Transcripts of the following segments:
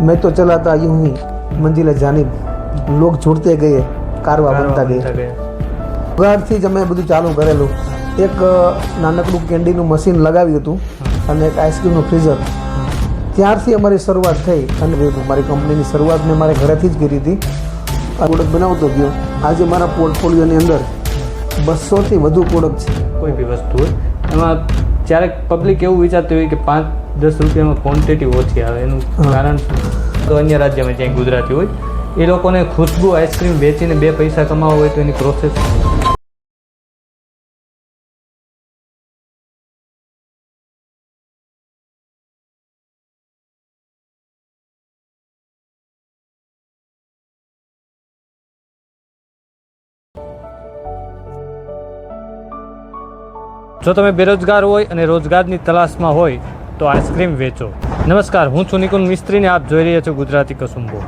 મેં તો ચલાતા था यूं ही મંજિલે જાનીબ લોક જોડતે ગયે કારવા બનતા ગયે. ઘરથી જ અમે બધું ચાલુ કરેલું. એક નાનકડું કેન્ડીનું મશીન લગાવ્યું હતું અને એક આઈસ્ક્રીમનું ફ્રીઝર. ત્યારથી અમારી શરૂઆત થઈ અને મારી કંપનીની શરૂઆત મેં મારે ઘરેથી જ કરી હતી. પ્રોડક્ટ બનાવતો ગયો. આજે મારા પોર્ટફોલિયોની અંદર બસોથી વધુ પ્રોડક્ટ છે. કોઈ બી વસ્તુ હોય. એમાં જ્યારે પબ્લિક એવું વિચારતી હોય કે પાંચ દસ રૂપિયામાં ક્વોન્ટિટી ઓછી આવે એનું કારણ તો અન્ય રાજ્યમાં જ્યાં ગુજરાતી હોય એ લોકોને ખુશ્બુ આઈસ્ક્રીમ વેચીને બે પૈસા કમાવા હોય તો એની પ્રોસેસ જો તમે બેરોજગાર હોય અને રોજગારની તલાશમાં હોય તો આઈસ્ક્રીમ વેચો. નમસ્કાર, હું છું નિકુંજ મિસ્ત્રીને આપ જોઈ રહ્યા છો ગુજરાતી કસુંબો.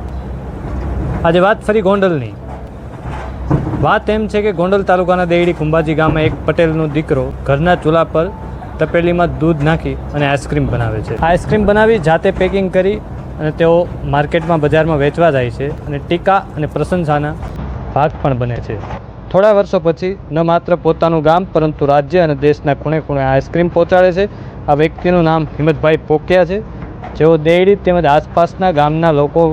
આજે વાત ફરી ગોંડલની. વાત એમ છે કે ગોંડલ તાલુકાના દેડી કુંભાજી ગામમાં એક પટેલનો દીકરો ઘરના ચૂલા પર તપેલીમાં દૂધ નાખી અને આઈસ્ક્રીમ બનાવે છે. આઈસ્ક્રીમ બનાવી, જાતે પેકિંગ કરી અને તેઓ માર્કેટમાં બજારમાં વેચવા જાય છે અને ટીકા અને પ્રશંસાના ભાગ પણ બને છે. થોડા વર્ષો પછી ન માત્ર પોતાનું ગામ, પરંતુ રાજ્ય અને દેશના ખૂણે ખૂણે આઈસ્ક્રીમ પહોંચાડે છે. આ વ્યક્તિનું નામ હિંમતભાઈ પોકિયા છે. જેઓ દેડી તેમજ આસપાસના ગામના લોકો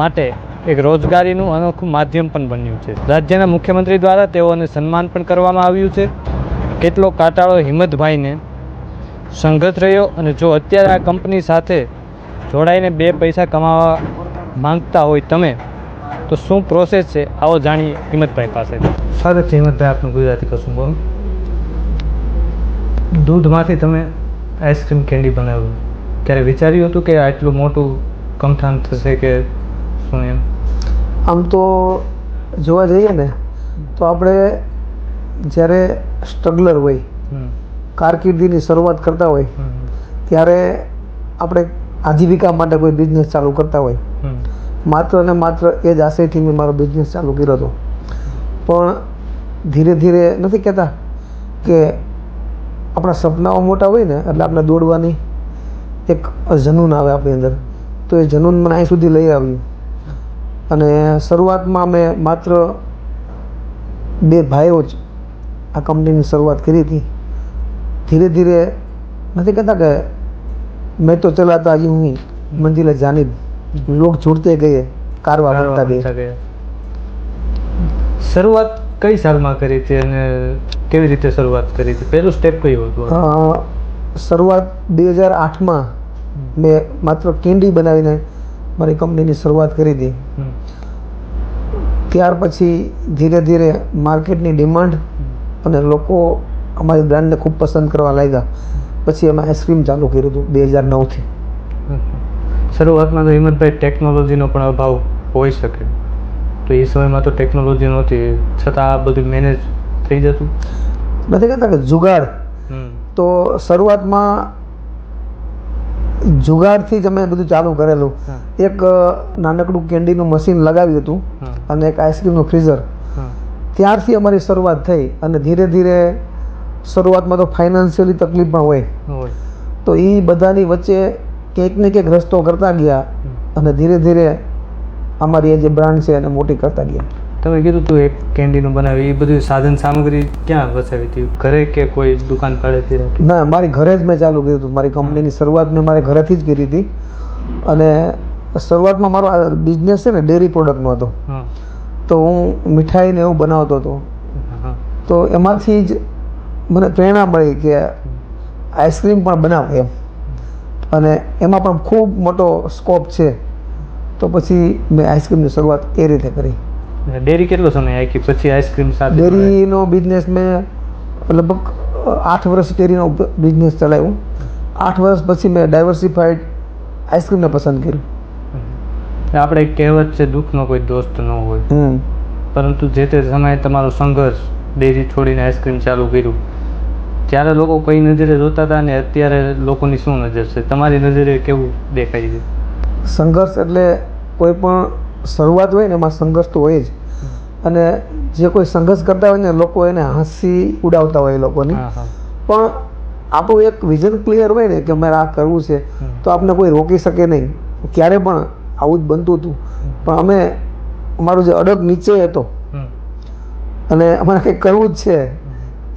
માટે એક રોજગારીનું અનોખું માધ્યમ પણ બન્યું છે. રાજ્યના મુખ્યમંત્રી દ્વારા તેઓને સન્માન પણ કરવામાં આવ્યું છે. કેટલો કાટાળો હિંમતભાઈને સંઘર્ષ રહ્યો અને જો અત્યારે આ કંપની સાથે જોડાઈને બે પૈસા કમાવા માંગતા હોય તમે, તો શું પ્રોસેસ છે? આવો જાણીએ હિંમતભાઈ પાસે. સ્વાગત છે હિંમતભાઈ, આપનું ગુજરાતી કશું બોલ દૂધમાંથી તમે આઈસ્ક્રીમ કેન્ડી બનાવ્યું. ત્યારે વિચાર્યું હતું કે આટલું મોટું કમઠાન થશે કે શું એમ? આમ તો જોવા જઈએ ને તો આપણે જ્યારે સ્ટ્રગલર હોય કારકિર્દીની શરૂઆત કરતા હોય ત્યારે આપણે આજીવિકા માટે કોઈ બિઝનેસ ચાલુ કરતા હોય. માત્ર ને માત્ર એ જ આશયથી મેં મારો બિઝનેસ ચાલુ કર્યો હતો. પણ ધીરે ધીરે નથી કહેતા કે આપણા સપનાઓ મોટા હોય ને એટલે આપણે દોડવાની એક જનૂન આવે આપણી અંદર. તો એ જનૂન મને અહીં સુધી લઈ આવ્યું અને શરૂઆતમાં અમે માત્ર બે ભાઈઓ જ આ કંપનીની શરૂઆત કરી હતી. ધીરે ધીરે નથી કહેતા કે મેં તો ચલાતા આવી હું. મંજિલે જાની લોક જોડતે ગયે કારવા કરતા શરૂઆત કઈ સાલમાં કરી હતી અને કેવી રીતે શરૂઆત કરી હતી? પહેલું સ્ટેપ કયું હતું? શરૂઆત બે હજાર આઠમાં મેં માત્ર કેન્ડી બનાવીને મારી કંપનીની શરૂઆત કરી હતી. ત્યાર પછી ધીરે ધીરે માર્કેટની ડિમાન્ડ અને લોકો અમારી બ્રાન્ડને ખૂબ પસંદ કરવા લાગ્યા. પછી અમે આઈસ્ક્રીમ ચાલુ કર્યું હતું બે હજાર નવથી. શરૂઆતમાં તો હિંમતભાઈ ટેકનોલોજીનો પણ અભાવ હોઈ શકે. તો એ સમયમાં તો ટેકનોલોજી નહોતી. છતાં આ બધું મેનેજ થઈ જતું. નથી કહેતા કે જુગાડ. તો શરૂઆતમાં જુગાડથી જ અમે બધું ચાલુ કરેલું. એક નાનકડું કેન્ડીનું મશીન લગાવ્યું હતું અને એક આઈસ્ક્રીમનું ફ્રીઝર ત્યારથી અમારી શરૂઆત થઈ અને ધીરે ધીરે શરૂઆતમાં તો ફાઇનાન્શિયલી તકલીફ પણ હોય. હોય. તો એ બધાની વચ્ચે ક્યાંક ને ક્યાંક રસ્તો કરતા ગયા અને ધીરે ધીરે અમારી એ જે બ્રાન્ડ છે એને મોટી કરતા ગયા. તમે કીધું તું એક કેન્ડીનું બનાવી એ બધું સાધન સામગ્રી ક્યાં વસાવી હતી? ઘરે કે કોઈ દુકાન પાડેથી રાખી? ના મારી ઘરે જ મેં ચાલુ કર્યું હતું. મારી કંપનીની શરૂઆત મેં મારે ઘરેથી જ કરી હતી. અને શરૂઆતમાં મારો આ બિઝનેસ છે ને ડેરી પ્રોડક્ટનો હતો. તો હું મીઠાઈને એવું બનાવતો હતો. તો એમાંથી જ મને પ્રેરણા મળી કે આઈસ્ક્રીમ પણ બનાવ એમ. અને એમાં પણ ખૂબ મોટો સ્કોપ છે. તો પછી મેં આઈસ્ક્રીમની શરૂઆત એ રીતે કરી. ડેરી કેટલો સમય આખી પછી આઈસ્ક્રીમ સાથે ડેરીનો બિઝનેસ મેં લગભગ આઠ વર્ષ ડેરીનો બિઝનેસ ચલાવ્યો. આઠ વર્ષ પછી મેં ડાયવર્સિફાઈડ આઈસ્ક્રીમને પસંદ કર્યું. આપણે એક કહેવત છે દુઃખનો કોઈ દોસ્ત ન હોય. પરંતુ જે તે સમયે તમારો સંઘર્ષ ડેરી છોડીને આઈસ્ક્રીમ ચાલુ કર્યું ત્યારે લોકો કઈ નજરે જોતા હતા અને અત્યારે લોકોની શું નજર છે? તમારી નજરે કેવું દેખાય છે? સંઘર્ષ એટલે કોઈ પણ શરૂઆત હોય ને એમાં સંઘર્ષ તો હોય જ. અને જે કોઈ સંઘર્ષ કરતા હોય ને લોકો એને હસી ઉડાવતા હોય એ લોકોની. પણ આપણું એક વિઝન ક્લિયર હોય ને કે મારે આ કરવું છે તો આપને કોઈ રોકી શકે નહીં. ક્યારે પણ આવું જ બનતું હતું. પણ અમે અમારો જે અડગ નીચે હતો. અને અમારે કંઈક કરવું જ છે.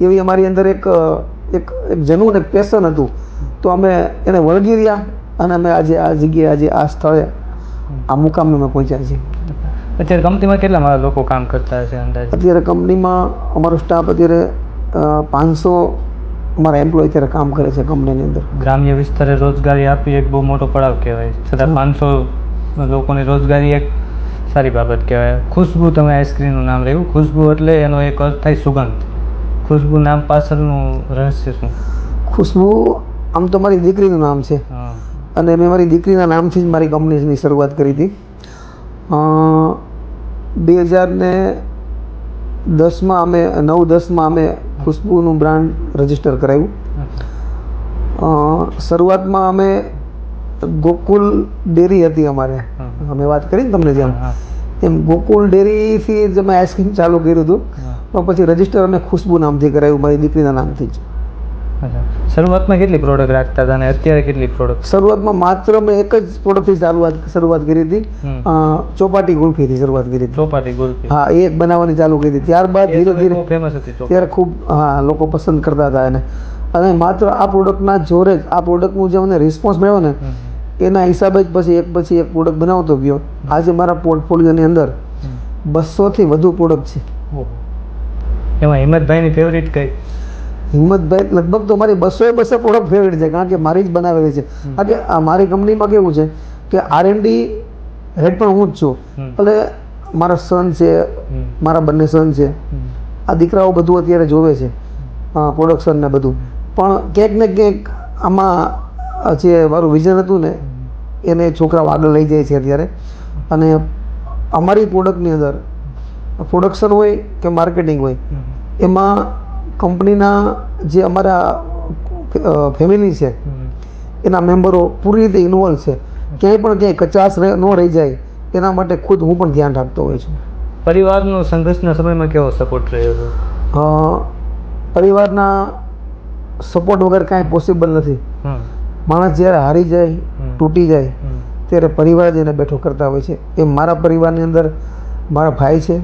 એવી અમારી અંદર એક એક એક જનૂન એક પેશન હતું. તો અમે એને વળગી રહ્યા. અને અમે આજે આ જગ્યાએ આજે આ સ્થળે આ મુકામે અમે પહોંચ્યા છીએ. અત્યારે કંપનીમાં કેટલા મારા લોકો કામ કરતા હશે અંદાજે? અત્યારે કંપનીમાં અમારો સ્ટાફ અત્યારે પાંચસો અમારા એમ્પ્લોય અત્યારે કામ કરે છે કંપનીની અંદર. ગ્રામ્ય વિસ્તારે રોજગારી આપી એક બહુ મોટો પડાવ કહેવાય. છતાં પાંચસો લોકોની રોજગારી એક સારી બાબત કહેવાય. ખુશ્બુ તમે આઈસ્ક્રીમનું નામ રહ્યું ખુશ્બુ એટલે એનો એક અર્થ થાય સુગંધ. ખુશ્બુ નામ પાછળનું રહસ્ય શું? ખુશ્બુ આમ તો મારી દીકરીનું નામ છે. અને મેં મારી દીકરીના નામથી જ મારી કંપનીની શરૂઆત કરી હતી. બે હજાર ને દસમાં અમે નવ દસમાં અમે ખુશ્બુનું બ્રાન્ડ રજિસ્ટર કરાવ્યું શરૂઆતમાં અમે ગોકુલ ડેરી હતી અમારે. અમે વાત કરી ને તમને જેમ. એમ ગોકુલ ડેરીથી જ અમે આઈસ્ક્રીમ ચાલુ કર્યું હતું. પણ પછી રજિસ્ટર અમે ખુશ્બુ નામથી કરાવ્યું મારી દીકરીના નામથી જ. શરૂઆતમાં કેટલી પ્રોડક્ટ રાખતા હતા અને અત્યારે કેટલી પ્રોડક્ટ શરૂઆતમાં માત્ર મેં એક જ પ્રોડક્ટથી શરૂઆત શરૂઆત કરી હતી. ચોપાટી ગુલ્ફીથી શરૂઆત કરી હતી. ચોપાટી ગુલ્ફી. હા એ એક બનાવવાની ચાલુ કરી હતી. ત્યારબાદ ધીરે ધીરે ફેમસ હતી ત્યારે ખૂબ હા લોકો પસંદ કરતા હતા એને. અને માત્ર આ પ્રોડક્ટના જોરે જ આ પ્રોડક્ટનું જે મને રિસ્પોન્સ મળ્યો ને એના હિસાબે જ પછી એક પછી એક પ્રોડક્ટ બનાવતો ગયો. આજે મારા પોર્ટફોલિયોની અંદર બસોથી વધુ પ્રોડક્ટ છે. એમાં હિંમતભાઈની ફેવરિટ કઈ? હિંમતભાઈ લગભગ તો મારી બસો એ બસો પ્રોડક્ટ ફેવરેટ છે કારણ કે મારી જ બનાવેલી છે. કારણ કે આ મારી કંપનીમાં કેવું છે કે આર એન ડી હેડ પણ હું જ છું. એટલે મારા સન છે મારા બંને સન છે. આ દીકરાઓ બધું અત્યારે જોવે છે. પ્રોડક્શન ને બધું. પણ ક્યાંક ને ક્યાંક આમાં જે મારું વિઝન હતું ને એને છોકરાઓ આગળ લઈ જાય છે અત્યારે. અને અમારી પ્રોડક્ટની અંદર પ્રોડક્શન હોય કે માર્કેટિંગ હોય એમાં કંપનીના જે અમારા ફેમિલી છે એના મેમ્બરો પૂરી રીતે ઇન્વોલ્વ છે. ક્યાંય પણ ક્યાંય કચાશ ન રહી જાય એના માટે ખુદ હું પણ ધ્યાન રાખતો હોઉં છું. પરિવારનો સંઘર્ષના સમયમાં કેવો સપોર્ટ રહ્યો છે પરિવારના સપોર્ટ વગર કાંઈ પોસિબલ નથી. માણસ જ્યારે હારી જાય તૂટી જાય ત્યારે પરિવાર જ એને બેઠો કરતા હોય છે. એ મારા પરિવારની અંદર મારા ભાઈ છે.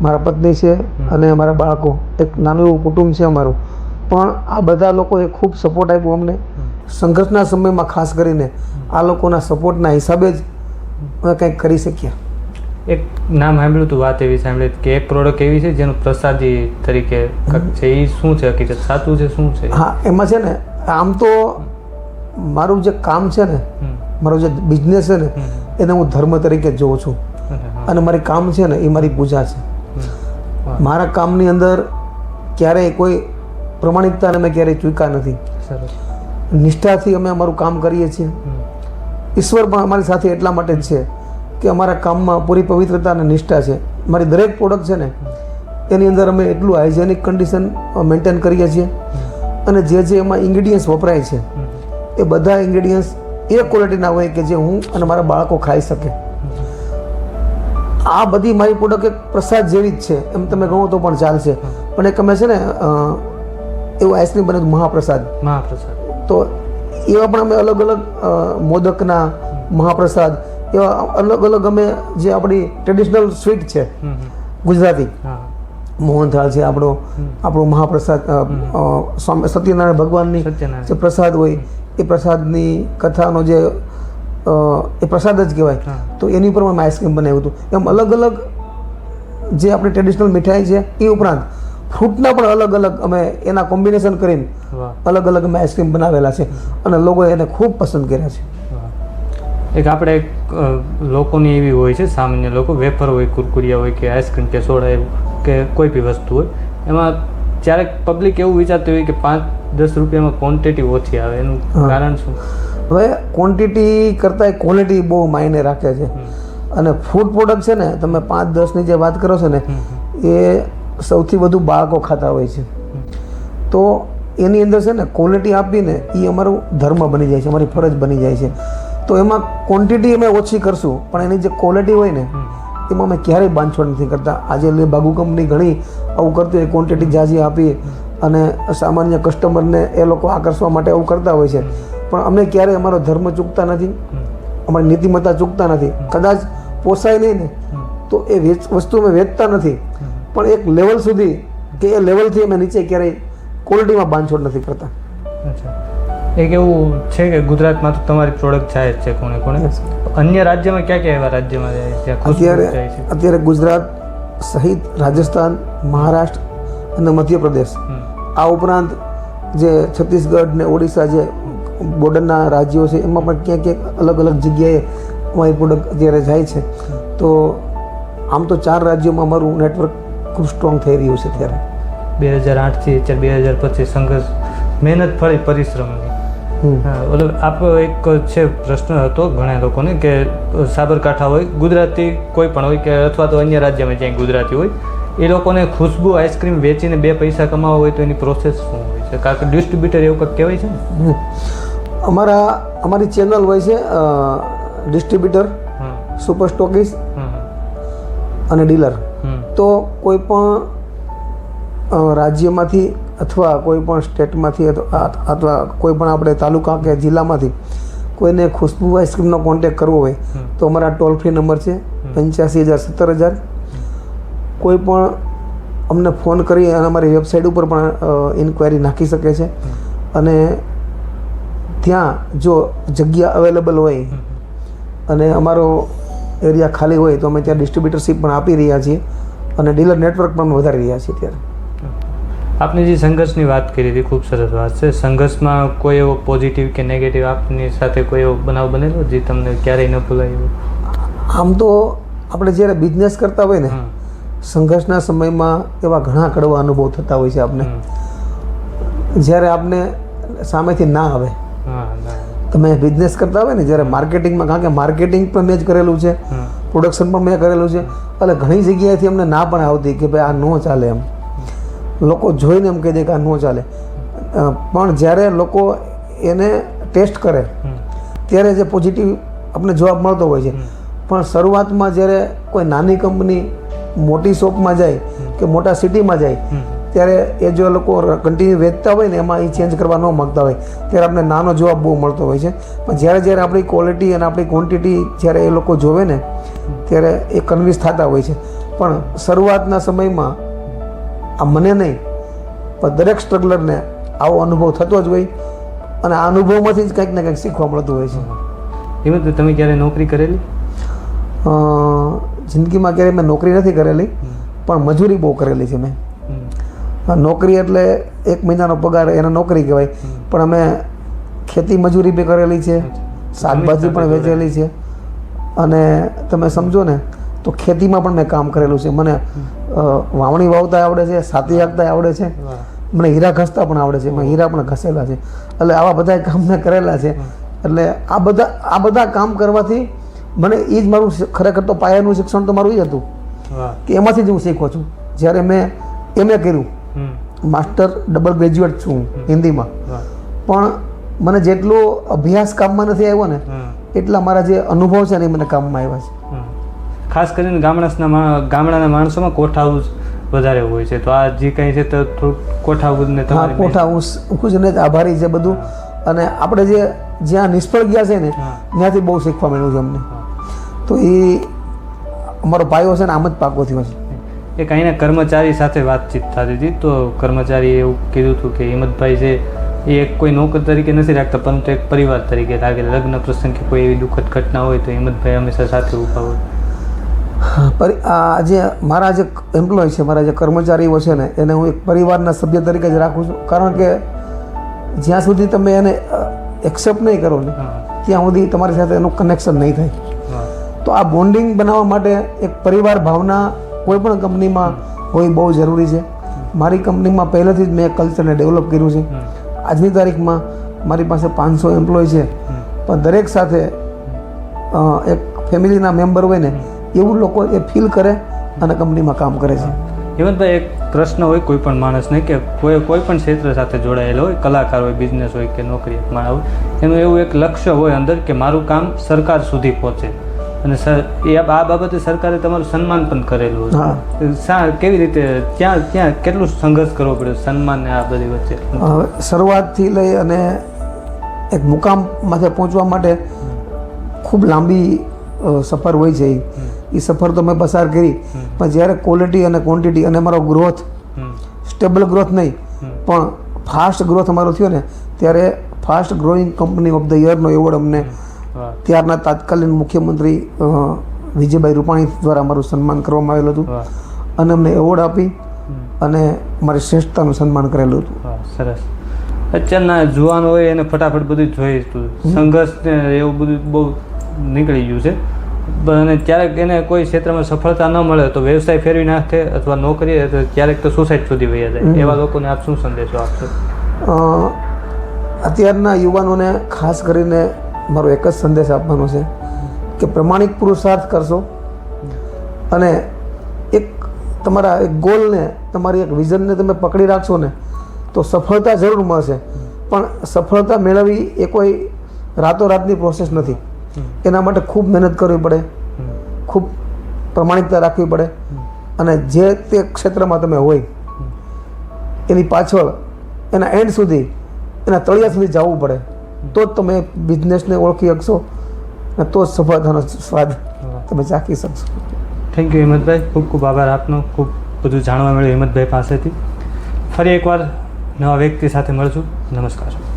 મારા પત્ની છે અને મારા બાળકો. એક નાનું એવું કુટુંબ છે અમારું. પણ આ બધા લોકોએ ખૂબ સપોર્ટ આપ્યો અમને. સંઘર્ષના સમયમાં ખાસ કરીને આ લોકોના સપોર્ટના હિસાબે જ અમે કંઈક કરી શક્યા. એક નામ સાંભળ્યું હતું વાત એવી સાંભળી કે એક પ્રોડક્ટ એવી છે જેનું પ્રસાદી તરીકે છે એ શું છે હકીકત સાચું છે શું છે? હા એમાં છે ને આમ તો મારું જે કામ છે ને. મારો જે બિઝનેસ છે ને એને હું ધર્મ તરીકે જોઉં છું. અને મારી કામ છે ને એ મારી પૂજા છે. મારા કામની અંદર ક્યારેય કોઈ પ્રમાણિકતાને અમે ક્યારેય ચૂક્યા નથી. નિષ્ઠાથી અમે અમારું કામ કરીએ છીએ. ઈશ્વર પણ અમારી સાથે એટલા માટે જ છે કે અમારા કામમાં પૂરી પવિત્રતા અને નિષ્ઠા છે. મારી દરેક પ્રોડક્ટ છે ને એની અંદર અમે એટલું હાઇજેનિક કન્ડિશન મેન્ટેન કરીએ છીએ. અને જે જે એમાં ઇન્ગ્રીડિયન્ટ્સ વપરાય છે એ બધા ઇન્ગ્રીડિયન્ટ્સ એ ક્વોલિટીના હોય કે જે હું અને મારા બાળકો ખાઈ શકે. આ બધી મારી પ્રોડક્ટ એક પ્રસાદ જેવી જ છે. એમ તમે ગણો તો પણ ચાલશે. પણ એક અમે છે ને એવું આઈસ્ક્રીમ બને મહાપ્રસાદ. મહાપ્રસાદ. તો એવા પણ અમે અલગ અલગ મોદકના મહાપ્રસાદ એવા અલગ અલગ અમે જે આપણી ટ્રેડિશનલ સ્વીટ છે. ગુજરાતી. મોહનથાળ છે આપણો આપણો મહાપ્રસાદ સ્વામી સત્યનારાયણ ભગવાનની જે પ્રસાદ હોય એ પ્રસાદની કથાનો જે એ પ્રસાદ જ કહેવાય. તો એની પર અમે આઈસ્ક્રીમ બનાવ્યું હતું. એમ અલગ અલગ જે આપણી ટ્રેડિશનલ મીઠાઈ છે એ ઉપરાંત ફ્રૂટના પણ અલગ અલગ અમે એના કોમ્બિનેશન કરીને અલગ અલગ અમે આઈસ્ક્રીમ બનાવેલા છે અને લોકોએ એને ખૂબ પસંદ કર્યા છે. એક આપણે એક, લોકોની એવી હોય છે સામાન્ય લોકો વેફર હોય કુરકુરિયા હોય કે આઈસ્ક્રીમ કે સોડા એવું કે કોઈ બી વસ્તુ હોય એમાં ક્યારેક પબ્લિક એવું વિચારતી હોય કે પાંચ દસ રૂપિયામાં ક્વોન્ટિટી ઓછી આવે. એનું કારણ શું? હવે ક્વોન્ટિટી કરતાં ક્વોલિટી બહુ માયને રાખે છે. અને ફૂડ પ્રોડક્ટ છે ને તમે પાંચ દસની જે વાત કરો છો ને એ સૌથી વધુ બાળકો ખાતા હોય છે. તો એની અંદર છે ને ક્વોલિટી આપીને એ અમારું ધર્મ બની જાય છે અમારી ફરજ બની જાય છે. તો એમાં ક્વોન્ટિટી અમે ઓછી કરશું પણ એની જે ક્વોલિટી હોય ને એમાં અમે ક્યારેય બાંધછોડ નથી કરતા. આજે લે બાગુ કંપની ઘણી આવું કરતી હોય ક્વોન્ટિટી જાજી આપી અને સામાન્ય કસ્ટમરને એ લોકો આકર્ષવા માટે આવું કરતા હોય છે. પણ અમે ક્યારેય અમારો ધર્મ ચૂકતા નથી અમારી નીતિમત્તા ચૂકતા નથી. કદાચ પોસાય નહીં ને તો એ વસ્તુ અમે વેચતા નથી. પણ એક લેવલ સુધી કે એ લેવલથી અમે નીચે ક્યારેય ક્વોલિટીમાં બાંધછોડ નથી કરતા. એક એવું છે કે ગુજરાતમાં તો તમારી પ્રોડક્ટ જાય છે કોને કોને અન્ય રાજ્યમાં ક્યાં ક્યાં એવા રાજ્યમાં જાય છે? અત્યારે અત્યારે ગુજરાત સહિત રાજસ્થાન મહારાષ્ટ્ર અને મધ્યપ્રદેશ. આ ઉપરાંત જે છત્તીસગઢ ને ઓડિશા જે બોર્ડરના રાજ્યો છે એમાં પણ ક્યાંક ક્યાંક અલગ અલગ જગ્યાએ અમારી પ્રોડક્ટ અત્યારે જાય છે. તો આમ તો ચાર રાજ્યોમાં અમારું નેટવર્ક ખૂબ સ્ટ્રોંગ થઈ રહ્યું છે ત્યારે બે હજાર આઠથી અત્યારે બે હજાર પચીસ સંઘર્ષ મહેનત ફળી પરિશ્રમની. હા ઓલો એક છે પ્રશ્ન હતો ઘણા લોકોને કે સાબરકાંઠા હોય ગુજરાતી કોઈ પણ હોય કે અથવા તો અન્ય રાજ્યમાં જ્યાં ગુજરાતી હોય એ લોકોને ખુશ્બુ આઈસ્ક્રીમ વેચીને બે પૈસા કમાવા હોય તો એની પ્રોસેસ શું હોય છે? કારણ કે ડિસ્ટ્રીબ્યુટર એવું કંઈક કહેવાય છે ને? અમારા અમારી ચેનલ હોય છે ડિસ્ટ્રીબ્યુટર સુપર સ્ટોકીસ અને ડીલર તો કોઈ પણ રાજ્યમાંથી અથવા કોઈ પણ સ્ટેટમાંથી અથવા અથવા કોઈ પણ આપણે તાલુકા કે જિલ્લામાંથી કોઈને ખુશ્બુ આઈસ્ક્રીમનો કોન્ટેક કરવો હોય તો અમારા ટોલ ફ્રી નંબર છે પંચ્યાસી હજાર સત્તર હજાર કોઈ પણ અમને ફોન કરી અને અમારી વેબસાઇટ ઉપર પણ ઇન્ક્વાયરી નાખી શકે છે. અને ત્યાં જો જગ્યા અવેલેબલ હોય અને અમારો એરિયા ખાલી હોય તો અમે ત્યાં ડિસ્ટ્રીબ્યુટરશીપ પણ આપી રહ્યા છીએ અને ડીલર નેટવર્ક પણ અમે વધારી રહ્યા છીએ ત્યારે આપની જે સંઘર્ષની વાત કરી હતી ખૂબ સરસ વાત છે. સંઘર્ષમાં કોઈ એવો પોઝિટિવ કે નેગેટિવ આપની સાથે કોઈ એવો બનાવ બનેલો જે તમને ક્યારેય ન ભૂલાય એવો? આમ તો આપણે જ્યારે બિઝનેસ કરતા હોય ને. સંઘર્ષના સમયમાં એવા ઘણા કડવા અનુભવ થતા હોય છે આપને. જ્યારે આપને સામેથી ના આવે તમે બિઝનેસ કરતા હોય ને જ્યારે માર્કેટિંગમાં કારણ કે માર્કેટિંગ પણ મેં જ કરેલું છે પ્રોડક્શન પણ મેં કરેલું છે એટલે ઘણી જગ્યાએથી અમને ના પણ આવતી કે ભાઈ આ ન ચાલે એમ. લોકો જોઈને એમ કહી દે કે આ ન ચાલે. પણ જ્યારે લોકો એને ટેસ્ટ કરે ત્યારે જે પોઝિટિવ આપણે જવાબ મળતો હોય છે. પણ શરૂઆતમાં જ્યારે કોઈ નાની કંપની મોટી શોપમાં જાય કે મોટા સિટીમાં જાય ત્યારે એ જો લોકો કન્ટિન્યુ વેચતા હોય ને એમાં એ ચેન્જ કરવા ન માગતા હોય ત્યારે આપણે નાનો જવાબ બહુ મળતો હોય છે. પણ જ્યારે જ્યારે આપણી ક્વોલિટી અને આપણી ક્વોન્ટિટી જ્યારે એ લોકો જોવે ને ત્યારે એ કન્વિન્સ થતા હોય છે. પણ શરૂઆતના સમયમાં આ મને નહીં પણ દરેક સ્ટ્રગલરને આવો અનુભવ થતો જ હોય અને આ અનુભવમાંથી જ કંઈક ને કંઈક શીખવા મળતું હોય છે. એમાં તો તમે જ્યારે નોકરી કરેલી? જિંદગીમાં ક્યારેય મેં નોકરી નથી કરેલી પણ મજૂરી બહુ કરેલી છે મેં. નોકરી એટલે એક મહિનાનો પગાર એને નોકરી કહેવાય. પણ અમે ખેતી મજૂરી બી કરેલી છે શાકભાજી પણ વેચેલી છે. અને તમે સમજો ને તો ખેતીમાં પણ મેં કામ કરેલું છે. મને વાવણી વાવતા આવડે છે સાતી હાંકતા આવડે છે. મને હીરા ઘસતા પણ આવડે છે. મેં હીરા પણ ઘસેલા છે. એટલે આવા બધા કામ મેં કરેલા છે. એટલે આ બધા આ બધા કામ કરવાથી મને એ જ મારું ખરેખર તો પાયાનું શિક્ષણ તો મારું એ હતું. કે એમાંથી જ હું શીખો છું. જ્યારે મેં એમએ કર્યું. માસ્ટર ડબલ ગ્રેજ્યુએટ છું હું હિન્દીમાં. પણ મને જેટલો અભ્યાસ કામમાં નથી આવ્યો ને એટલા મારા જે અનુભવ છે ને એ મને કામમાં આવ્યા છે. ખાસ કરીને ગામડાના ગામડાના માણસોમાં કોઠા હાઉસ વધારે હોય છે. તો આ જે કંઈ છે તો થોડુંક કોઠા હાઉસને હા તમારી કોઠા હું હું જ ને આભારી છે બધું. અને આપણે જે જ્યાં નિષ્ફળ ગયા છે ને ત્યાંથી બહુ શીખવા મળ્યું છે અમને. તો એ અમારો પાયો છે ને આમ જ પાકો થયો છે. એ કંઈને કર્મચારી સાથે વાતચીત થતી હતી. તો કર્મચારીએ એવું કીધું હતું કે હિંમતભાઈ છે એ એક કોઈ નોકર તરીકે નથી રાખતા પરંતુ એક પરિવાર તરીકે લાગે લગ્ન પ્રસંગ કે કોઈ એવી દુઃખદ ઘટના હોય તો હિંમતભાઈ હંમેશા સાથે ઊભા હોય. પર આ જે મારા જે એમ્પ્લોય છે મારા જે કર્મચારીઓ છે ને એને હું એક પરિવારના સભ્ય તરીકે જ રાખું છું. કારણ કે જ્યાં સુધી તમે એને એક્સેપ્ટ નહીં કરો ને ત્યાં સુધી તમારી સાથે એનું કનેક્શન નહીં થાય. તો આ બોન્ડિંગ બનાવવા માટે એક પરિવાર ભાવના કોઈ પણ કંપનીમાં હોવી બહુ જરૂરી છે. મારી કંપનીમાં પહેલેથી જ મેં કલ્ચરને ડેવલપ કર્યું છે. આજની તારીખમાં મારી પાસે પાંચસો એમ્પ્લોય છે. પણ દરેક સાથે એક ફેમિલીના મેમ્બર હોય ને એવું લોકો એ ફીલ કરે અને કંપનીમાં કામ કરે છે. હિંમતભાઈ એક પ્રશ્ન હોય કોઈ પણ માણસને કે કોઈ કોઈ પણ ક્ષેત્ર સાથે જોડાયેલો હોય કલાકાર હોય બિઝનેસ હોય કે નોકરી માણસ હોય એનું એવું એક લક્ષ્ય હોય અંદર કે મારું કામ સરકાર સુધી પહોંચે. અને સર એ આ બાબતે સરકારે તમારું સન્માન પણ કરેલું હા. હોય કેવી રીતે ત્યાં ત્યાં કેટલું સંઘર્ષ કરવો પડ્યો સન્માન ને આ બધી વચ્ચે? હવે શરૂઆતથી લઈ અને એક મુકામ માથે પહોંચવા માટે ખૂબ લાંબી સફર હોય છે. એ સફર તો મેં પસાર કરી. પણ જ્યારે ક્વોલિટી અને ક્વોન્ટિટી અને મારો ગ્રોથ સ્ટેબલ ગ્રોથ નહીં પણ ફાસ્ટ ગ્રોથ અમારો થયો ને ત્યારે fast growing company of the યરનો award અમને ત્યારના તાત્કાલિન મુખ્યમંત્રી વિજયભાઈ રૂપાણી દ્વારા અમારું સન્માન કરવામાં આવેલું હતું. અને અમને એવોર્ડ આપી અને મારી શ્રેષ્ઠતાનું સન્માન કરેલું હતું. સરસ. અત્યારના જુવાન હોય એને ફટાફટ બધું જોઈ તું. સંઘર્ષ ને એવું બધું બહુ નીકળી ગયું છે. અને ક્યારેક એને કોઈ ક્ષેત્રમાં સફળતા ન મળે તો વ્યવસાય ફેરવી નાખે અથવા નોકરી તો ક્યારેક તો સુસાઇડ સુધી વહી જાય. એવા લોકોને આપ શું સંદેશો આપશો? અત્યારના યુવાનોને ખાસ કરીને મારો એક જ સંદેશ આપવાનો છે કે પ્રમાણિક પુરુષાર્થ કરશો અને એક તમારા એક ગોલને, તમારી એક વિઝનને તમે પકડી રાખશો ને, તો સફળતા જરૂર મળશે. પણ સફળતા મેળવવી એ કોઈ રાતોરાતની પ્રોસેસ નથી. એના માટે ખૂબ મહેનત કરવી પડે. ખૂબ પ્રમાણિકતા રાખવી પડે. અને જે તે ક્ષેત્રમાં તમે હોય, એની પાછળ, એના એન્ડ સુધી, એના તળિયા સુધી જવું પડે. તો જ તમે બિઝનેસને ઓળખી શકશો અને તો જ સફળતાનો સ્વાદ તમે ચાખી શકશો. થેન્ક યુ હિંમતભાઈ. ખૂબ ખૂબ આભાર આપનો. ખૂબ બધું જાણવા મળ્યું હિંમતભાઈ પાસેથી. ફરી એકવાર નવા વ્યક્તિ સાથે મળશું. નમસ્કાર.